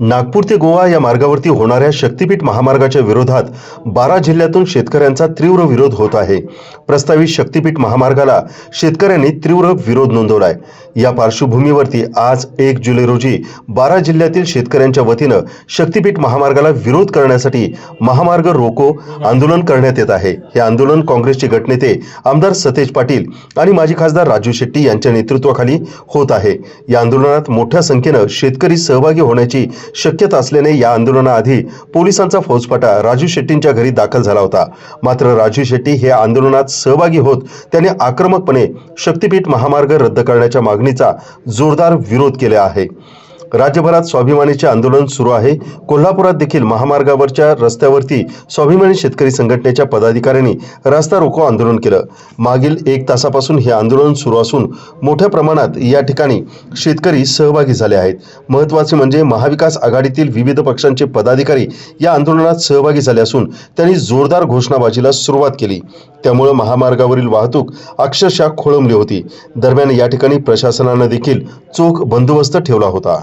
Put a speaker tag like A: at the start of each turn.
A: नागपूर ते गोवा या मार्गावरती होणाऱ्या शक्तीपीठ महामार्गाच्या विरोधात बारा जिल्ह्यातून शेतकऱ्यांचा तीव्र विरोध होत आहे. प्रस्तावित शक्तीपीठ महामार्गाला शेतकऱ्यांनी तीव्र विरोध नोंदवलाय. या पार्श्वभूमीवरती आज एक जुलै रोजी बारा जिल्ह्यातील शेतकऱ्यांच्या वतीनं शक्तीपीठ महामार्गाला विरोध करण्यासाठी महामार्ग रोको आंदोलन करण्यात येत आहे. हे आंदोलन काँग्रेसचे गटनेते आमदार सतेज पाटील आणि माजी खासदार राजू शेट्टी यांच्या नेतृत्वाखाली होत आहे. या आंदोलनात मोठ्या संख्येनं शेतकरी सहभागी होण्याची शक्यता असल्याने या आंदोलनाआधी पोलिसांचा फौजफाटा राजू शेट्टींच्या घरी दाखल झाला होता. मात्र राजू शेट्टी हे आंदोलनात सहभागी होत त्याने आक्रमकपणे शक्तीपीठ महामार्ग रद्द करण्याच्या मागणीचा जोरदार विरोध केला आहे. राज्यभरात स्वाभिमानीचे आंदोलन सुरू आहे. कोल्हापुरात देखील महामार्गावरच्या रस्त्यावरती स्वाभिमानी शेतकरी संघटनेच्या पदाधिकाऱ्यांनी रस्ता रोको आंदोलन केलं. मागील एक तासापासून हे आंदोलन सुरू असून मोठ्या प्रमाणात या ठिकाणी शेतकरी सहभागी झाले आहेत. महत्त्वाचे म्हणजे महाविकास आघाडीतील विविध पक्षांचे पदाधिकारी या आंदोलनात सहभागी झाले असून त्यांनी जोरदार घोषणाबाजीला सुरुवात केली. त्यामुळे महामार्गावरील वाहतूक अक्षरशः खोळंबली होती. दरम्यान या ठिकाणी प्रशासनानं देखील चोख बंदोबस्त ठेवला होता.